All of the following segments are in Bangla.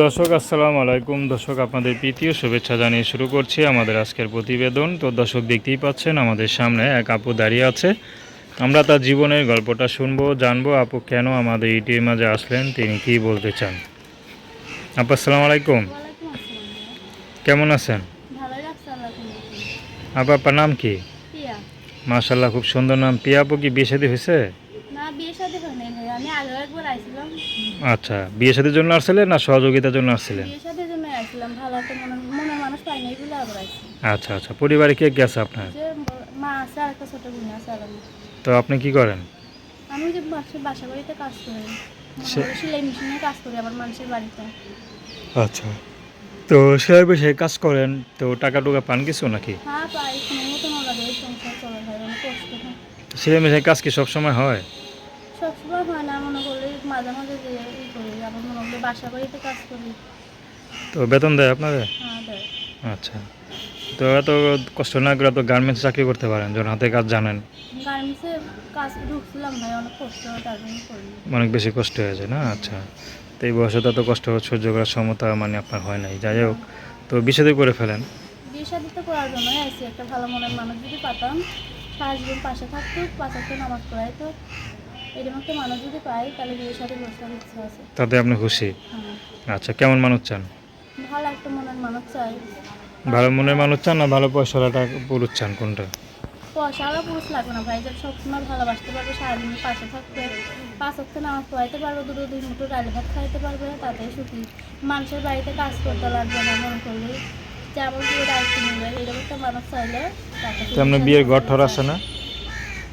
দর্শক আসসালামু আলাইকুম। দর্শক আপনাদের প্রীতীয় শুভেচ্ছা জানিয়ে শুরু করছি আমাদের আজকের প্রতিবেদন। তো দর্শক দেখতেই পাচ্ছেন আমাদের সামনে এক আপু দাঁড়িয়ে আছে। আমরা তার জীবনের গল্পটা শুনব জানব আপু কেন আমাদের ইটির মাঝে আসলেন তিনি কি বলতে চান? আপু আসসালামু আলাইকুম। কেমন আছেন? আপু আপনার নাম কি? মাশাল্লাহ খুব সুন্দর নাম। পিয়া আপু কি বিয়ে শাদী হয়েছে? না বিয়ে সাথে হয় নাই ভাই। আমি আগেও একবার আইছিলাম। আচ্ছা বিয়ে শাদীর জন্য আসছিলেন না সহযোগিতার জন্য আসছিলেন? বিয়ে সাথে জন্য আইছিলাম ভালো একটা মনে মনের মানুষ পাই নাই বলে আবার আইছি। আচ্ছা আচ্ছা পরিবারে কে আছে আপনার? যে মা আছে আর একটা ছোট বোন আছে আর আমি। তো আপনি কি করেন? আমি যে বাসা বাসা বাড়িতে কাজ করি। সে- মোটামুটি সেলাই মেশিনে কাজ করি আবার মানুষের বাড়িতে। আচ্ছা তো বিষয়ে কাজ করেন তো টাকা টুকা পান কিছু নাকি? হ্যাঁ পাই কোনো মতন লাগে সংসার চলে অনেক কষ্ট সেলাই মেশিনে কাজ কি সবসময় হয়? সবসময় হয় না মনে করলে মাঝে মাঝে যে ই করি আবার মনে করলে বাসা বাড়িতে কাজ করি। তো বেতন দেয় আপনাদের? হ্যাঁ দেয়। আচ্ছা। তো এত কষ্ট না করে তো গার্মেন্টস চাকরি করতে পারেন যখন হাতে কাজ জানেন। গার্মেন্টসে কাজ ঢুকছিলাম ভাই অনেক কষ্ট অনেক বেশি কষ্ট হয়ে যায় না? আচ্ছা। তো এই বয়সে তো কষ্ট সহ্য করার ক্ষমতা মানে আপনার হয় নাই। যাই হোক তো বিষাদে করে ফেলেন? বিয়ে তো করার জন্য আইসি একটা ভালো মনের মানুষ যদি পাতাম সারা জীবন পাশে থাকতো পাশে নামাজ পড়াই তো এরকম একটা মানুষ যদি পাই তাহলে বিয়ে শাদি বসার ইচ্ছা আছে। তাতে আপনি খুশি? হ্যাঁ। আচ্ছা কেমন মানুষ চান? ভালো একটা মনের মানুষ চাই। ভালো মনের মানুষ চান না ভালো পয়সাটা পুরুষ চান কোনটা? পয়সা আলা পুরুষ লাগবে না ভাই যে সবসময় ভালোবাসতে পারবে সারাদিন পাশে থাকবে। পাঁচ অক্ট নামাজ পড়াইতে পারবে দুটো দুই মুঠো ডাল ভাত খাইতে পারবে তাতেই সুখী। মানুষের বাড়িতে কাজ করতে লাগবে না মনে করলে যেমন পুরো দায়িত্ব নেবে এরকম একটা মানুষ চাইলে তাকে আপনার বিয়ের ঘর ঠর আছে না?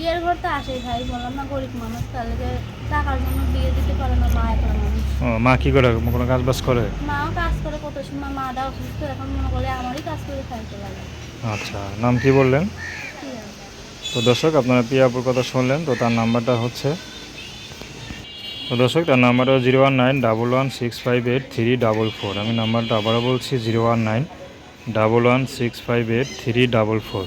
বিয়ের ঘর তো আসেই ভাই বললাম না গরিব মানুষ তাহলে যে টাকার জন্য বিয়ে দিতে পারে না মা একটা মানুষ। ও মা কি করে? কোনো কাজ বাজ করে? মাও কাজ করে কত সময় মাটা অসুস্থ এখন মনে করলে আমারই কাজ করে খাইতে লাগে আচ্ছা নাম কি বললেন? তো দর্শক আপনারা পিয়াপুর কথা শুনলেন তো তার নাম্বারটা হচ্ছে তো দর্শক তার নাম্বারটা zero one nine double one six five eight three double four. আমি নাম্বারটা আবারও বলছি zero one nine double one six five eight three double four.